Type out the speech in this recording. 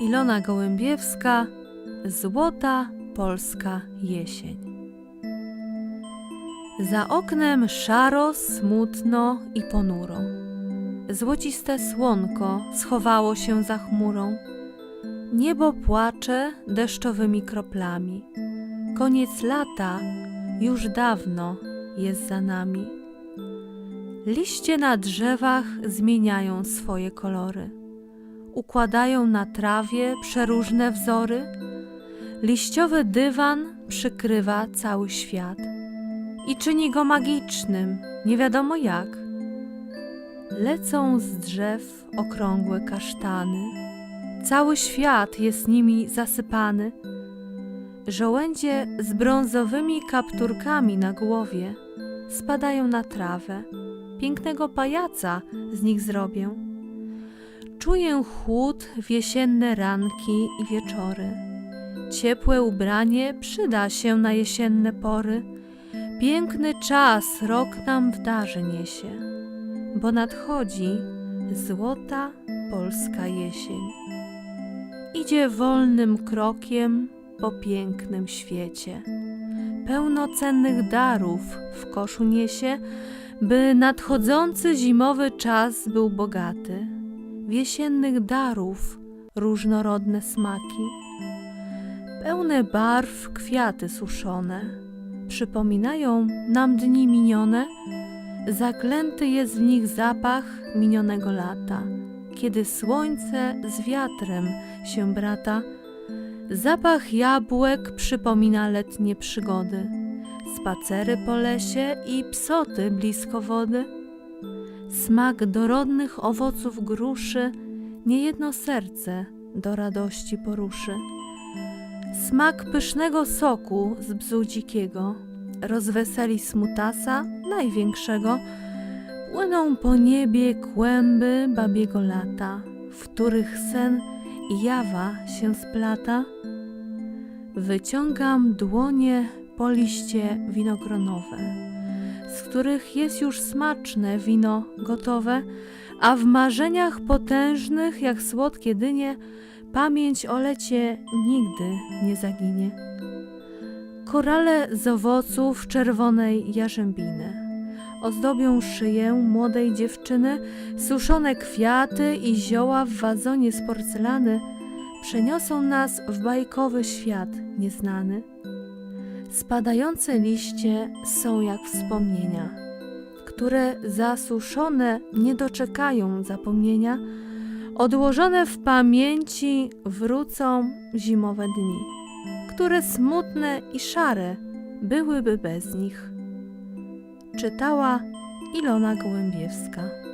Ilona Gołębiewska, Złota Polska Jesień. Za oknem szaro, smutno i ponuro. Złociste słonko schowało się za chmurą. Niebo płacze deszczowymi kroplami. Koniec lata już dawno jest za nami. Liście na drzewach zmieniają swoje kolory. Układają na trawie przeróżne wzory. Liściowy dywan przykrywa cały świat i czyni go magicznym, nie wiadomo jak. Lecą z drzew okrągłe kasztany, cały świat jest nimi zasypany. Żołędzie z brązowymi kapturkami na głowie spadają na trawę. Pięknego pajaca z nich zrobię. Czuję chłód w jesienne ranki i wieczory. Ciepłe ubranie przyda się na jesienne pory. Piękny czas rok nam w darze niesie, bo nadchodzi złota polska jesień. Idzie wolnym krokiem po pięknym świecie. Pełno cennych darów w koszu niesie, by nadchodzący zimowy czas był bogaty. W jesiennych darów różnorodne smaki, pełne barw kwiaty suszone, przypominają nam dni minione. Zaklęty jest w nich zapach minionego lata, kiedy słońce z wiatrem się brata. Zapach jabłek przypomina letnie przygody, spacery po lesie i psoty blisko wody. Smak dorodnych owoców gruszy niejedno serce do radości poruszy. Smak pysznego soku z bzu dzikiego rozweseli smutasa największego. Płyną po niebie kłęby babiego lata, w których sen i jawa się splata. Wyciągam dłonie po liście winogronowe, z których jest już smaczne wino gotowe, a w marzeniach potężnych jak słodkie dynie pamięć o lecie nigdy nie zaginie. Korale z owoców czerwonej jarzębiny ozdobią szyję młodej dziewczyny, suszone kwiaty i zioła w wazonie z porcelany przeniosą nas w bajkowy świat nieznany. Spadające liście są jak wspomnienia, które zasuszone nie doczekają zapomnienia, odłożone w pamięci wrócą zimowe dni, które smutne i szare byłyby bez nich czytała Ilona Gołębiewska.